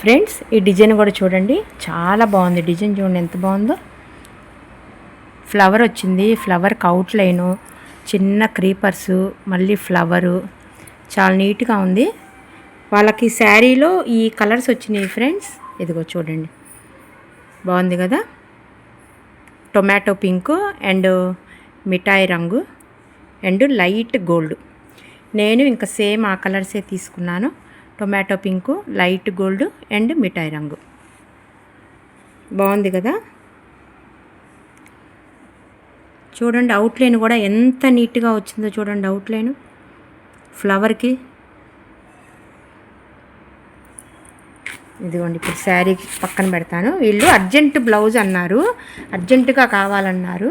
Friends ఈ design కూడా చూడండి. చాలా బాగుంది. డిజైన్ చూడండి ఎంత బాగుందో. ఫ్లవర్ వచ్చింది. ఫ్లవర్కి అవుట్లైను చిన్న క్రీపర్సు మళ్ళీ ఫ్లవరు. చాలా నీట్గా ఉంది. వాళ్ళకి శారీలో ఈ కలర్స్ వచ్చినాయి ఫ్రెండ్స్. ఇదిగో చూడండి. బాగుంది కదా? టొమాటో పింక్ అండ్ మిఠాయి రంగు అండ్ లైట్ గోల్డ్. నేను ఇంకా సేమ్ ఆ కలర్సే తీసుకున్నాను. Tomato pink light gold and మిఠాయి రంగు. బాగుంది కదా? చూడండి అవుట్లైన్ కూడా ఎంత నీట్గా వచ్చిందో చూడండి అవుట్లైన్ ఫ్లవర్కి ఇదిగోండి ఇప్పుడు శారీ పక్కన పెడతాను. వీళ్ళు అర్జెంట్ బ్లౌజ్ అన్నారు. అర్జెంటుగా కావాలన్నారు.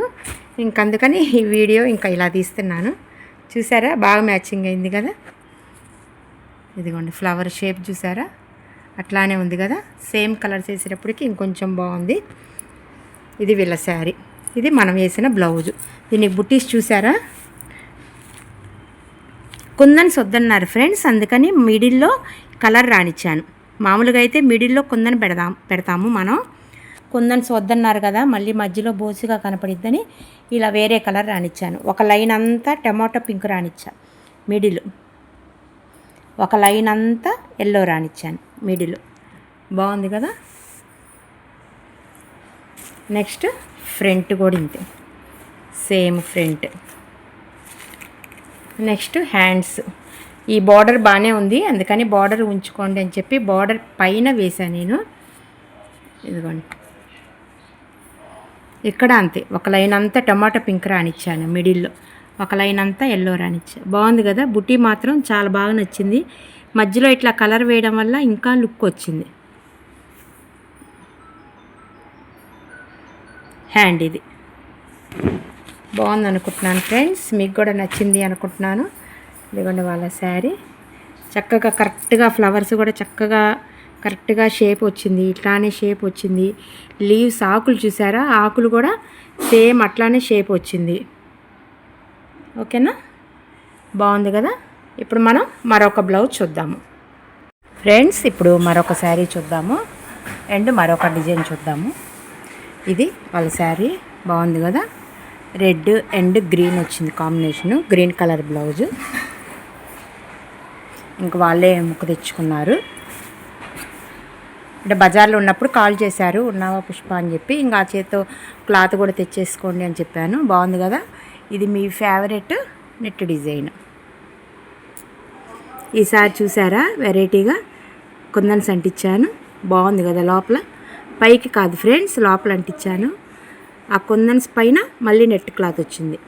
ఇంకందుకని ఈ వీడియో ఇంకా ఇలా తీస్తున్నాను. చూసారా? బాగా మ్యాచింగ్ అయింది కదా? ఇదిగోండి ఫ్లవర్ షేప్ చూసారా? అట్లానే ఉంది కదా? సేమ్ కలర్స్ వేసేటప్పటికి ఇంకొంచెం బాగుంది. ఇది వీళ్ళ శారీ. ఇది మనం వేసిన బ్లౌజు దీనికి బుట్టీస్ చూసారా? కుందన్స్ వద్దన్నారు ఫ్రెండ్స్ అందుకని మిడిల్లో కలర్ రానిచ్చాను మామూలుగా అయితే మిడిల్లో కుందన్ పెడదాం పెడతాము మనం. కుందన్స్ వద్దన్నారు కదా మళ్ళీ మధ్యలో బోసుగా కనపడిద్దని ఇలా వేరే కలర్ రానిచ్చాను ఒక లైన్ అంతా టమాటో పింక్ రానిచ్చా మిడిల్ ఒక లైన్ అంతా ఎల్లో రానిచ్చాను మిడిల్. బాగుంది కదా? నెక్స్ట్ ఫ్రంట్ కూడా ఇంతే. Same front. Next hands. ఈ బార్డర్ బాగానే ఉంది అందుకని బార్డర్ ఉంచుకోండి అని చెప్పి బార్డర్ పైన వేసాను నేను. ఇదిగోండి. ఇక్కడ అంతే. ఒక లైన్ అంతా టమాటా పింక్ రానిచ్చాను మిడిల్లో. ఒక లైన్ అంతా ఎల్లో రానిచ్చా బాగుంది కదా? బుట్టి మాత్రం చాలా బాగా నచ్చింది. మధ్యలో ఇట్లా కలర్ వేయడం వల్ల ఇంకా లుక్ వచ్చింది. హ్యాండ్ ఇది. బాగుంది అనుకుంటున్నాను ఫ్రెండ్స్. మీకు కూడా నచ్చింది అనుకుంటున్నాను. ఇదిగోండి వాళ్ళ శారీ. చక్కగా కరెక్ట్గా ఫ్లవర్స్ కూడా చక్కగా కరెక్ట్గా షేప్ వచ్చింది. ఇట్లానే షేప్ వచ్చింది. లీవ్స్ ఆకులు చూసారా? ఆకులు కూడా సేమ్ అట్లానే షేప్ వచ్చింది. ఓకేనా? బాగుంది కదా? ఇప్పుడు మనం మరొక బ్లౌజ్ చూద్దాము. ఫ్రెండ్స్ ఇప్పుడు మరొక శారీ చూద్దాము. అండ్ మరొక డిజైన్ చూద్దాము. ఇది వాళ్ళ శారీ. బాగుంది కదా? రెడ్ అండ్ గ్రీన్ వచ్చింది కాంబినేషను. Green colour blouse. ఇంక వాళ్ళే ముక్కు తెచ్చుకున్నారు. అంటే బజార్లో ఉన్నప్పుడు కాల్ చేశారు ఉన్నావా పుష్ప? అని చెప్పి. ఇంకా ఆ చేత్తో క్లాత్ కూడా తెచ్చేసుకోండి అని చెప్పాను. బాగుంది కదా? ఇది మీ ఫేవరెట్ నెట్ డిజైన్. ఈసారి చూసారా? వెరైటీగా కుందన్స్ అంటించాను బాగుంది కదా లోపల? పైకి కాదు ఫ్రెండ్స్ లోపల అంటించాను ఆ కుందన్స్ పైన మళ్ళీ నెట్ క్లాత్ వచ్చింది.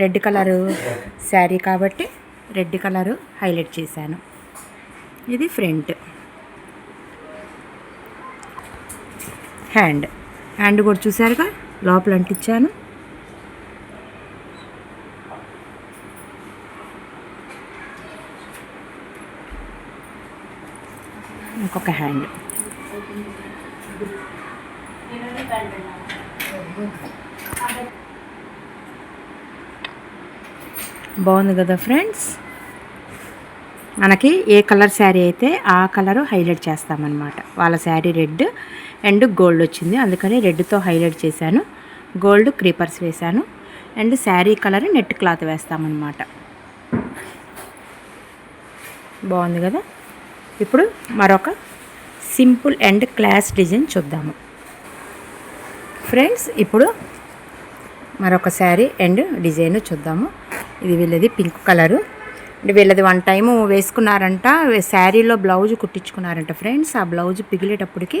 రెడ్ కలరు శారీ కాబట్టి రెడ్ కలరు హైలైట్ చేశాను. ఇది ఫ్రంట్. హ్యాండ్. హ్యాండ్ కూడా చూసారుగా? లోపల అంటించాను. ఇంకొక హ్యాండ్. బాగుంది కదా ఫ్రెండ్స్? మనకి ఏ కలర్ శారీ అయితే ఆ కలరు హైలైట్ చేస్తామన్నమాట. వాళ్ళ శారీ రెడ్ అండ్ గోల్డ్ వచ్చింది. అందుకని రెడ్తో హైలైట్ చేశాను. గోల్డ్ క్రీపర్స్ వేశాను. And sari colour net cloth వేస్తామన్నమాట. బాగుంది కదా? ఇప్పుడు మరొక సింపుల్ అండ్ క్లాస్ డిజైన్ చూద్దాము. ఫ్రెండ్స్ ఇప్పుడు మరొక శారీ అండ్ డిజైన్ చూద్దాము. ఇది వీళ్ళది పింక్ కలరు. అంటే వీళ్ళది వన్ టైము వేసుకున్నారంట. శారీలో బ్లౌజ్ కుట్టించుకున్నారంట ఫ్రెండ్స్. ఆ బ్లౌజ్ పిగిలేటప్పటికి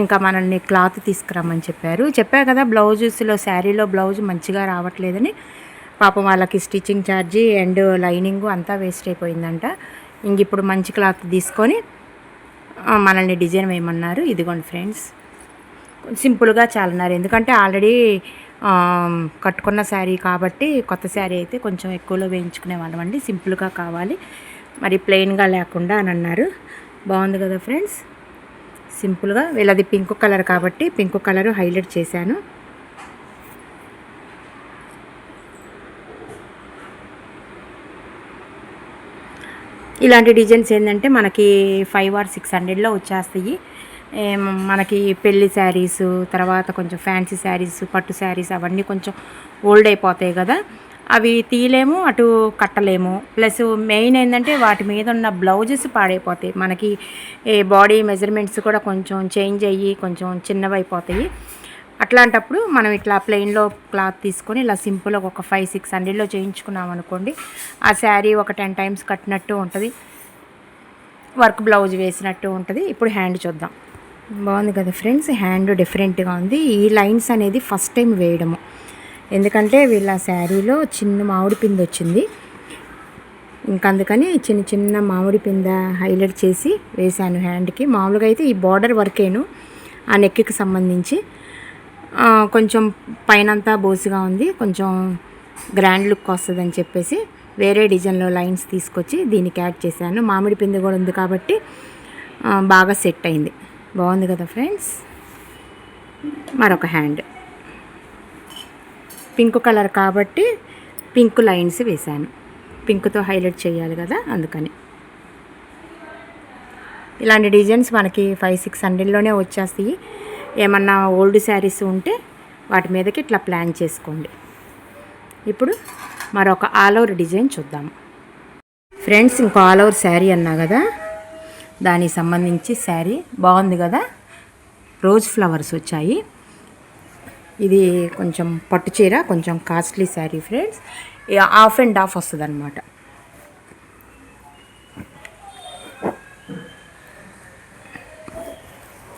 ఇంకా మనల్ని క్లాత్ తీసుకురమ్మని చెప్పారు. చెప్పా కదా బ్లౌజెస్లో శారీలో బ్లౌజ్ మంచిగా రావట్లేదని. పాపం వాళ్ళకి స్టిచ్చింగ్ ఛార్జీ అండ్ లైనింగ్ అంతా వేస్ట్ అయిపోయిందంట. ఇంక ఇప్పుడు మంచి క్లాత్ తీసుకొని మనల్ని డిజైన్ వేయమన్నారు. ఇదిగోండి ఫ్రెండ్స్. సింపుల్గా చాలన్నారు. ఎందుకంటే ఆల్రెడీ కట్టుకున్న శారీ కాబట్టి కొత్త శారీ అయితే కొంచెం ఎక్కువలో వేయించుకునే వాళ్ళం అండి. సింపుల్గా కావాలి. మరి ప్లెయిన్గా లేకుండా అని అన్నారు. బాగుంది కదా ఫ్రెండ్స్? సింపుల్గా. వీళ్ళది పింక్ కలర్ కాబట్టి పింక్ కలర్ హైలైట్ చేశాను. ఇలాంటి డిజైన్స్ ఏంటంటే మనకి ఫైవ్ ఆర్ సిక్స్ హండ్రెడ్లో వచ్చేస్తాయి. మనకి పెళ్ళి శారీస్ తర్వాత కొంచెం ఫ్యాన్సీ శారీస్ పట్టు శారీస్ అవన్నీ కొంచెం ఓల్డ్ అయిపోతాయి కదా. అవి తీయలేము అటు కట్టలేము. ప్లస్ మెయిన్ ఏంటంటే వాటి మీద ఉన్న బ్లౌజెస్ పాడైపోతాయి. మనకి ఏ బాడీ మెజర్మెంట్స్ కూడా కొంచెం చేంజ్ అయ్యి కొంచెం చిన్నవి అయిపోతాయి. అట్లాంటప్పుడు మనం ఇట్లా ప్లెయిన్లో క్లాత్ తీసుకొని ఇలా సింపుల్గా ఒక ఫైవ్ సిక్స్ హండ్రెడ్లో చేయించుకున్నాం అనుకోండి ఆ శారీ ఒక టెన్ టైమ్స్ కట్టినట్టు ఉంటుంది. వర్క్ బ్లౌజ్ వేసినట్టు ఉంటుంది. ఇప్పుడు హ్యాండ్ చూద్దాం. బాగుంది కదా ఫ్రెండ్స్. హ్యాండ్ డిఫరెంట్గా ఉంది. ఈ లైన్స్ అనేది ఫస్ట్ టైం వేయడము. ఎందుకంటే వీళ్ళ శారీలో చిన్న మామిడి పిండి వచ్చింది. ఇంకా అందుకని చిన్న చిన్న మామిడి పింద హైలైట్ చేసి వేశాను హ్యాండ్కి. మామూలుగా అయితే ఈ బార్డర్ వర్కేను ఆ నెక్కి సంబంధించి. కొంచెం పైనంతా బోసుగా ఉంది. కొంచెం గ్రాండ్ లుక్ వస్తుందని చెప్పేసి వేరే డిజైన్లో లైన్స్ తీసుకొచ్చి దీనికి యాడ్ చేశాను. మామిడి పిండి కూడా ఉంది కాబట్టి బాగా సెట్ అయింది. బాగుంది కదా ఫ్రెండ్స్? మరొక హ్యాండ్. పింక్ కలర్ కాబట్టి పింక్ లైన్స్ వేశాను. పింక్తో హైలైట్ చేయాలి కదా అందుకని. ఇలాంటి డిజైన్స్ మనకి ఫైవ్ సిక్స్ హండ్రెడ్లోనే వచ్చేస్తాయి. ఏమన్నా ఓల్డ్ శారీస్ ఉంటే వాటి మీదకి ఇట్లా ప్లాన్ చేసుకోండి. ఇప్పుడు మరొక ఆల్ ఓవర్ డిజైన్ చూద్దాము ఫ్రెండ్స్ ఇంకో ఆల్ ఓవర్ శారీ అన్నా కదా? దానికి సంబంధించి శారీ. బాగుంది కదా? రోజ్ ఫ్లవర్స్ వచ్చాయి. ఇది కొంచెం పట్టు చీర కొంచెం costly sari friends. Half and half వస్తుంది అనమాట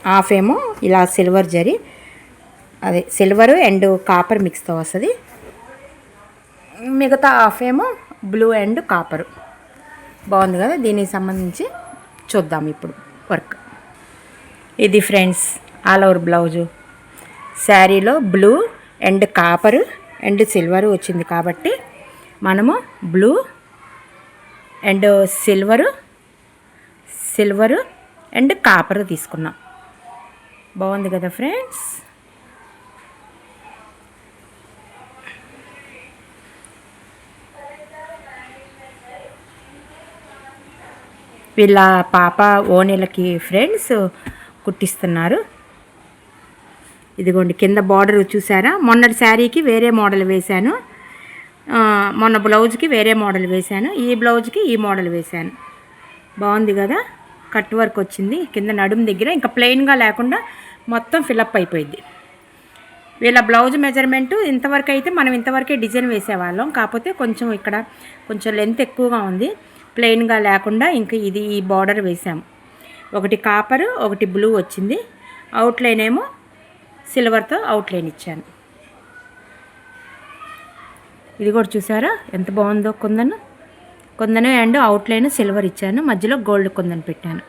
హాఫ్ ఏమో ఇలా సిల్వర్ జరీ. అదే సిల్వర్ అండ్ కాపర్ మిక్స్తో వస్తుంది. మిగతా హాఫ్ ఏమో బ్లూ అండ్ కాపర్. బాగుంది కదా దీనికి సంబంధించి? చూద్దాం ఇప్పుడు వర్క్. ఇది ఫ్రెండ్స్ ఆల్ ఓవర్ బ్లౌజు. శారీలో blue and copper and silver వచ్చింది కాబట్టి మనము blue and silver silver and copper తీసుకున్నాం. బాగుంది కదా ఫ్రెండ్స్? వీళ్ళ పాప ఓనెలకి ఫ్రెండ్స్ కుట్టిస్తున్నారు. ఇదిగోండి కింద బార్డర్ చూసారా? మొన్నటి శారీకి వేరే మోడల్ వేశాను. మొన్న బ్లౌజ్కి వేరే మోడల్ వేశాను. ఈ బ్లౌజ్కి ఈ మోడల్ వేశాను. బాగుంది కదా? కట్ వర్క్ వచ్చింది. కింద నడుము దగ్గర ఇంకా ప్లెయిన్గా లేకుండా మొత్తం ఫిలప్ అయిపోయింది. వీళ్ళ బ్లౌజ్ మెజర్మెంట్ ఇంతవరకు అయితే మనం ఇంతవరకే డిజైన్ వేసేవాళ్ళం. కాకపోతే కొంచెం ఇక్కడ కొంచెం లెంత్ ఎక్కువగా ఉంది. ప్లెయిన్గా లేకుండా ఇంకా ఇది ఈ బార్డర్ వేసాము ఒకటి కాపర్ ఒకటి బ్లూ వచ్చింది. అవుట్లైన్ ఏమో సిల్వర్తో అవుట్లైన్ ఇచ్చాను. ఇది కూడా చూసారా? ఎంత బాగుందో kundan. Kundan and outline silver ఇచ్చాను. మధ్యలో గోల్డ్ కుందను పెట్టాను.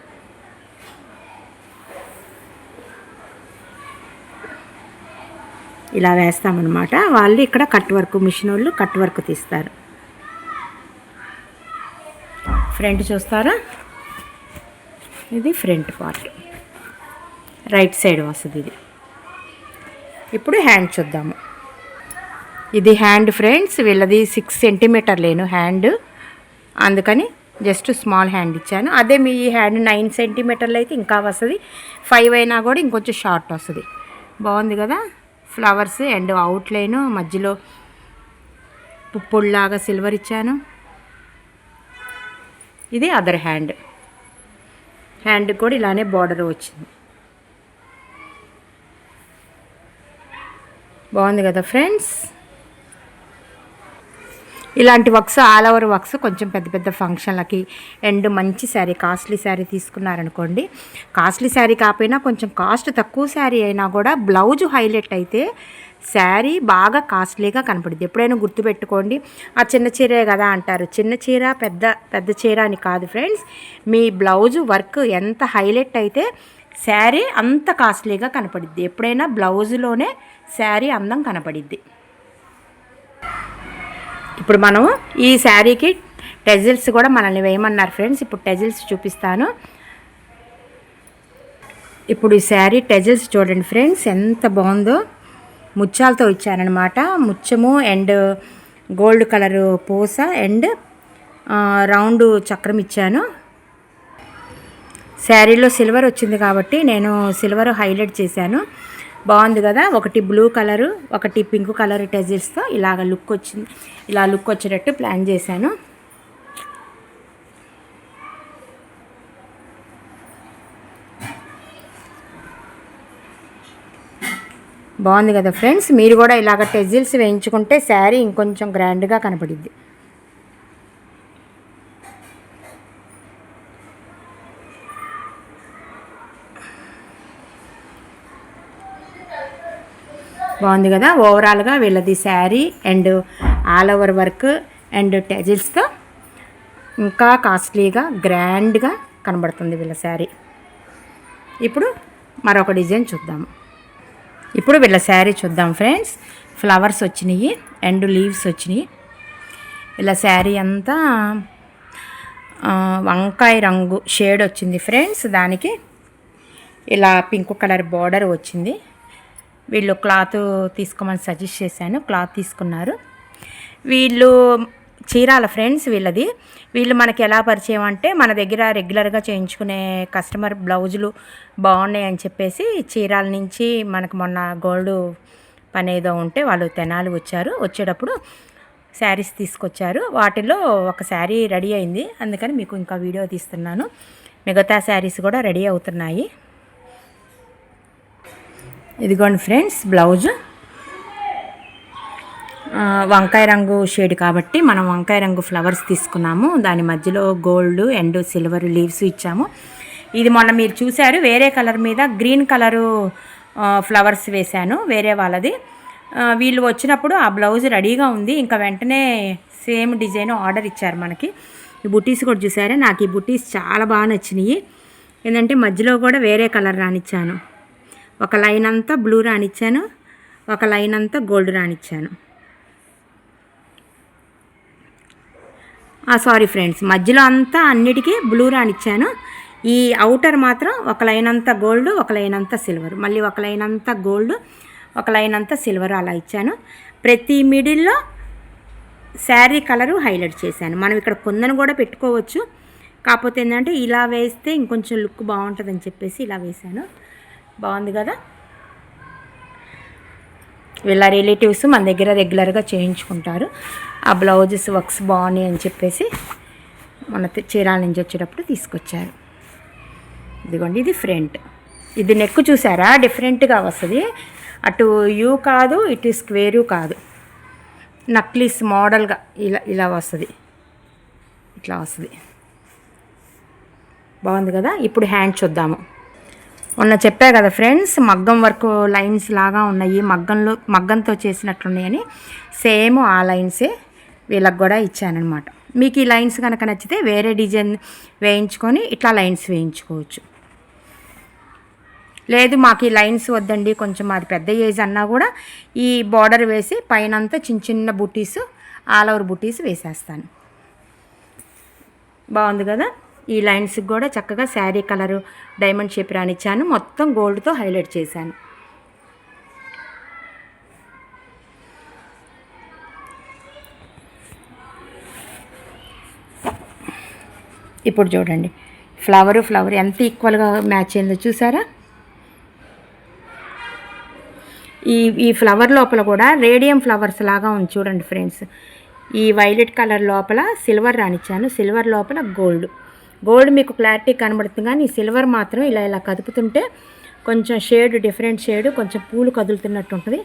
ఇలా వేస్తామన్నమాట. వాళ్ళు ఇక్కడ కట్ వర్క్ మిషన్ వాళ్ళు కట్ వర్క్ తీస్తారు. ఫ్రంట్ చూస్తారా? ఇది ఫ్రంట్ పార్ట్. రైట్ సైడ్ వస్తుంది ఇది. ఇప్పుడు హ్యాండ్ చూద్దాము. ఇది హ్యాండ్ ఫ్రెండ్స్ వీళ్ళది సిక్స్ సెంటీమీటర్ లేను హ్యాండ్. అందుకని జస్ట్ స్మాల్ హ్యాండ్ ఇచ్చాను. అదే మీ హ్యాండ్ నైన్ సెంటీమీటర్లు అయితే ఇంకా వస్తుంది. ఫైవ్ అయినా కూడా ఇంకొంచెం షార్ట్ వస్తుంది. బాగుంది కదా? ఫ్లవర్స్ అండ్ అవుట్లైన్ మధ్యలో పుప్పుళ్ళలాగా సిల్వర్ ఇచ్చాను. ఇది అదర్ హ్యాండ్ హ్యాండ్ కూడా ఇలానే బార్డర్ వచ్చింది. బాగుంది కదా ఫ్రెండ్స్ ఇలాంటి వర్క్స్ ఆల్ ఓవర్ వర్క్స్ కొంచెం పెద్ద పెద్ద ఫంక్షన్లకి. అండ్ మంచి శారీ కాస్ట్లీ శారీ తీసుకున్నారనుకోండి. కాస్ట్లీ శారీ కాకపోయినా కొంచెం కాస్ట్ తక్కువ శారీ అయినా కూడా బ్లౌజ్ హైలైట్ అయితే శారీ బాగా కాస్ట్లీగా కనపడుద్ది. ఎప్పుడైనా గుర్తుపెట్టుకోండి. ఆ చిన్న చీరే కదా అంటారు. చిన్న చీర పెద్ద పెద్ద చీర అని కాదు ఫ్రెండ్స్. మీ బ్లౌజ్ వర్క్ ఎంత హైలైట్ అయితే శారీ అంత కాస్ట్లీగా కనపడిద్ది. ఎప్పుడైనా బ్లౌజ్లోనే శారీ అందం కనపడిద్ది. ఇప్పుడు మనము ఈ శారీకి టెజిల్స్ కూడా మనల్ని వేయమన్నారు ఫ్రెండ్స్. ఇప్పుడు టెజిల్స్ చూపిస్తాను. ఇప్పుడు ఈ శారీ టెజిల్స్ చూడండి ఫ్రెండ్స్ ఎంత బాగుందో. ముత్యాలతో ఇచ్చానమాట ముత్యము అండ్ గోల్డ్ కలరు పూస అండ్ రౌండ్ చక్రం ఇచ్చాను. శారీలో సిల్వర్ వచ్చింది కాబట్టి నేను సిల్వర్ హైలైట్ చేశాను. బాగుంది కదా? ఒకటి బ్లూ కలరు ఒకటి పింక్ కలర్ టెజిల్స్తో ఇలాగ లుక్ వచ్చింది. ఇలా లుక్ వచ్చేటట్టు ప్లాన్ చేశాను. బాగుంది కదా ఫ్రెండ్స్ మీరు కూడా ఇలాగ టెజిల్స్ వేయించుకుంటే శారీ ఇంకొంచెం గ్రాండ్గా కనపడిద్ది. బాగుంది కదా? ఓవరాల్గా వీళ్ళది sari and all over work and టెజిల్స్తో ఇంకా కాస్ట్లీగా గ్రాండ్గా కనబడుతుంది వీళ్ళ శారీ. ఇప్పుడు మరొక డిజైన్ చూద్దాము ఇప్పుడు వీళ్ళ శారీ చూద్దాం ఫ్రెండ్స్. ఫ్లవర్స్ వచ్చినాయి అండ్ లీవ్స్ వచ్చినాయి. ఇలా శారీ అంతా వంకాయ రంగు షేడ్ వచ్చింది ఫ్రెండ్స్. దానికి ఇలా పింక్ కలర్ బార్డర్ వచ్చింది. వీళ్ళు క్లాత్ తీసుకోమని సజెస్ట్ చేశాను. క్లాత్ తీసుకున్నారు. వీళ్ళు చీరాల ఫ్రెండ్స్ వీళ్ళది. వీళ్ళు మనకి ఎలా పరిచయం అంటే మన దగ్గర రెగ్యులర్గా చేయించుకునే కస్టమర్ బ్లౌజులు బాగున్నాయి అని చెప్పేసి చీరాల నుంచి మనకు మొన్న గోల్డ్ పని ఏదో ఉంటే వాళ్ళు తెనాలి వచ్చారు. వచ్చేటప్పుడు శారీస్ తీసుకొచ్చారు. వాటిలో ఒక శారీ రెడీ అయింది. అందుకని మీకు ఇంకా వీడియో తీస్తున్నాను. మిగతా శారీస్ కూడా రెడీ అవుతున్నాయి. ఇదిగోండి ఫ్రెండ్స్ బ్లౌజ్. వంకాయ రంగు షేడ్ కాబట్టి మనం వంకాయ రంగు ఫ్లవర్స్ తీసుకున్నాము. దాని మధ్యలో గోల్డ్ అండ్ సిల్వర్ లీవ్స్ ఇచ్చాము. ఇది మొన్న మీరు చూశారు వేరే కలర్ మీద గ్రీన్ కలరు ఫ్లవర్స్ వేశాను వేరే వాళ్ళది. వీళ్ళు వచ్చినప్పుడు ఆ బ్లౌజ్ రెడీగా ఉంది. ఇంకా వెంటనే సేమ్ డిజైన్ ఆర్డర్ ఇచ్చారు మనకి. ఈ బుటీస్ కూడా చూసారా? నాకు ఈ బుటీస్ చాలా బాగా నచ్చినాయి. ఏంటంటే మధ్యలో కూడా వేరే కలర్ రానిచ్చాను. ఒక లైన్ అంతా బ్లూ రానిచ్చాను ఒక లైన్ అంతా గోల్డ్ రానిచ్చాను. సారీ ఫ్రెండ్స్ మధ్యలో అంతా అన్నిటికీ బ్లూ రానిచ్చాను. ఈ అవుటర్ మాత్రం ఒక లైన్ అంతా గోల్డ్ ఒక లైన్ అంతా సిల్వర్. మళ్ళీ ఒక లైన్ అంతా గోల్డ్ ఒక లైన్ అంతా సిల్వర్ అలా ఇచ్చాను. ప్రతి మిడిల్లో శారీ కలరు హైలైట్ చేశాను. మనం ఇక్కడ కొందని కూడా పెట్టుకోవచ్చు. కాకపోతే ఏంటంటే ఇలా వేస్తే ఇంకొంచెం లుక్ బాగుంటుందని చెప్పేసి ఇలా వేశాను. బాగుంది కదా? వీళ్ళ రిలేటివ్స్ మన దగ్గర రెగ్యులర్గా చేయించుకుంటారు. ఆ బ్లౌజెస్ వర్క్స్ బాగున్నాయి అని చెప్పేసి మన చీరాల నుంచి వచ్చేటప్పుడు తీసుకొచ్చారు. ఇదిగోండి ఇది ఫ్రంట్. ఇది నెక్ చూసారా? డిఫరెంట్గా వస్తుంది. అటు యూ కాదు ఇటు స్క్వేరు కాదు. నక్లీస్ మోడల్గా ఇలా ఇలా వస్తుంది. ఇట్లా వస్తుంది. బాగుంది కదా? ఇప్పుడు హ్యాండ్ చూద్దాము. మొన్న చెప్పా కదా ఫ్రెండ్స్ మగ్గం వర్క్ లైన్స్ లాగా ఉన్నాయి. మగ్గంలో మగ్గంతో చేసినట్లున్నాయని. సేమ్ ఆ లైన్సే వీళ్ళకి కూడా ఇచ్చానమాట మీకు ఈ లైన్స్ కనుక నచ్చితే వేరే డిజైన్ వేయించుకొని ఇట్లా లైన్స్ వేయించుకోవచ్చు. లేదు మాకు ఈ లైన్స్ వద్దండి. కొంచెం అది పెద్ద ఏజ్ అన్నా కూడా ఈ బార్డర్ వేసి పైన అంతా చిన్న చిన్న బుటీస్ ఆల్ ఓవర్ బుటీస్ వేసేస్తాను. బాగుంది కదా? ఈ లైన్స్కి కూడా చక్కగా శారీ కలరు డైమండ్ షేప్ రానిచ్చాను మొత్తం గోల్డ్తో హైలైట్ చేశాను. ఇప్పుడు చూడండి. ఫ్లవరు ఫ్లవర్ ఎంత ఈక్వల్గా మ్యాచ్ అయిందో చూసారా? ఈ ఈ ఫ్లవర్ లోపల కూడా రేడియం ఫ్లవర్స్ లాగా ఉంది చూడండి ఫ్రెండ్స్. ఈ వైలెట్ కలర్ లోపల సిల్వర్ రానిచ్చాను సిల్వర్ లోపల గోల్డ్. గోల్డ్ మీకు క్లారిటీ కనబడుతుంది కానీ సిల్వర్ మాత్రం ఇలా ఇలా కదుపుతుంటే కొంచెం షేడ్ డిఫరెంట్ షేడ్ కొంచెం పూలు కదులుతున్నట్టు ఉంటుంది.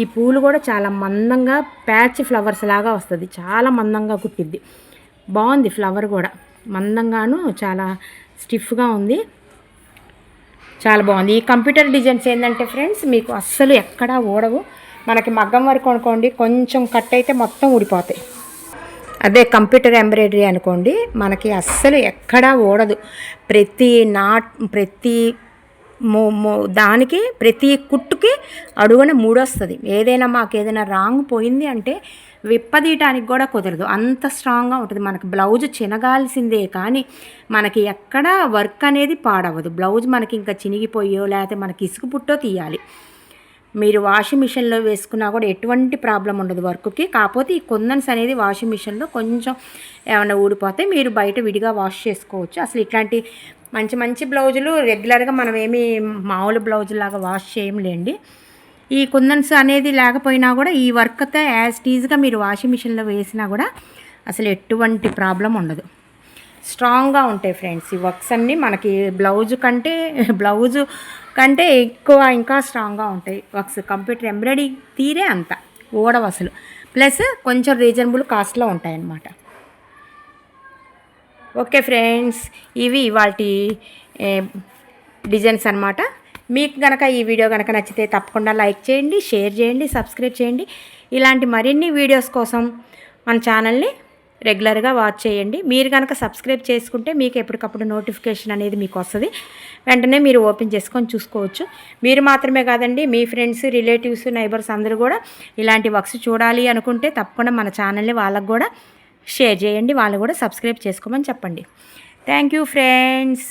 ఈ పూలు కూడా చాలా మందంగా ప్యాచ్ ఫ్లవర్స్ లాగా వస్తుంది. చాలా మందంగా కుట్టిద్ది. బాగుంది ఫ్లవర్ కూడా. మందంగాను చాలా స్టిఫ్గా ఉంది. చాలా బాగుంది. ఈ కంప్యూటర్ డిజైన్స్ ఏంటంటే ఫ్రెండ్స్ మీకు అస్సలు ఎక్కడా ఊడవు. మనకి మగ్గం వరకు అనుకోండి కొంచెం కట్ అయితే మొత్తం ఊడిపోతాయి. అదే కంప్యూటర్ ఎంబ్రాయిడరీ అనుకోండి మనకి అస్సలు ఎక్కడా ఓడదు ప్రతి నాట్ ప్రతి మో మో దానికి ప్రతి కుట్టుకి అడుగున మూడొస్తుంది. ఏదైనా మాకు ఏదైనా రాంగ్ పోయింది అంటే విప్పదీయటానికి కూడా కుదరదు. అంత స్ట్రాంగ్గా ఉంటుంది. మనకి బ్లౌజ్ చినగాల్సిందే కానీ మనకి ఎక్కడా వర్క్ అనేది పాడవదు బ్లౌజ్ మనకి ఇంకా చినిగిపోయో లేకపోతే మనకి ఇసుకు పుట్టో తీయాలి. మీరు వాషింగ్ మిషన్లో వేసుకున్నా కూడా ఎటువంటి ప్రాబ్లం ఉండదు వర్క్కి కాకపోతే ఈ కుందన్స్ అనేది వాషింగ్ మిషన్లో కొంచెం ఏమైనా ఊడిపోతే మీరు బయట విడిగా వాష్ చేసుకోవచ్చు. అసలు ఇట్లాంటి మంచి మంచి బ్లౌజులు రెగ్యులర్గా మనం ఏమి మామూలు బ్లౌజులాగా వాష్ చేయంలేండి ఈ కుందన్స్ అనేది లేకపోయినా కూడా ఈ వర్క్ అయితే యాజ్ టీజ్గా మీరు వాషింగ్ మిషన్లో వేసినా కూడా అసలు ఎటువంటి ప్రాబ్లం ఉండదు. స్ట్రాంగ్గా ఉంటాయి ఫ్రెండ్స్. ఈ వర్క్స్ అన్నీ మనకి బ్లౌజ్ కంటే బ్లౌజు కంటే ఎక్కువ ఇంకా స్ట్రాంగ్గా ఉంటాయి వర్క్స్. కంప్యూటర్ ఎంబ్రాయిడరీ తీరే అంత ఓడవసలు అసలు. ప్లస్ కొంచెం రీజనబుల్ కాస్ట్లో ఉంటాయి అన్నమాట ఓకే ఫ్రెండ్స్ ఇవి వాటి డిజైన్స్ అనమాట మీకు కనుక ఈ వీడియో కనుక నచ్చితే తప్పకుండా లైక్ చేయండి షేర్ చేయండి సబ్స్క్రైబ్ చేయండి. ఇలాంటి మరిన్ని వీడియోస్ కోసం మన ఛానల్ని రెగ్యులర్గా వాచ్ చేయండి. మీరు కనుక సబ్స్క్రైబ్ చేసుకుంటే మీకు ఎప్పటికప్పుడు నోటిఫికేషన్ అనేది మీకు వస్తుంది. వెంటనే మీరు ఓపెన్ చేసుకొని చూసుకోవచ్చు. మీరు మాత్రమే కాదండి మీ ఫ్రెండ్స్ రిలేటివ్స్ నైబర్స్ అందరూ కూడా ఇలాంటి వర్క్స్ చూడాలి అనుకుంటే తప్పకుండా మన ఛానల్ని వాళ్ళకు కూడా షేర్ చేయండి. వాళ్ళు కూడా సబ్స్క్రైబ్ చేసుకోమని చెప్పండి. Thank you friends.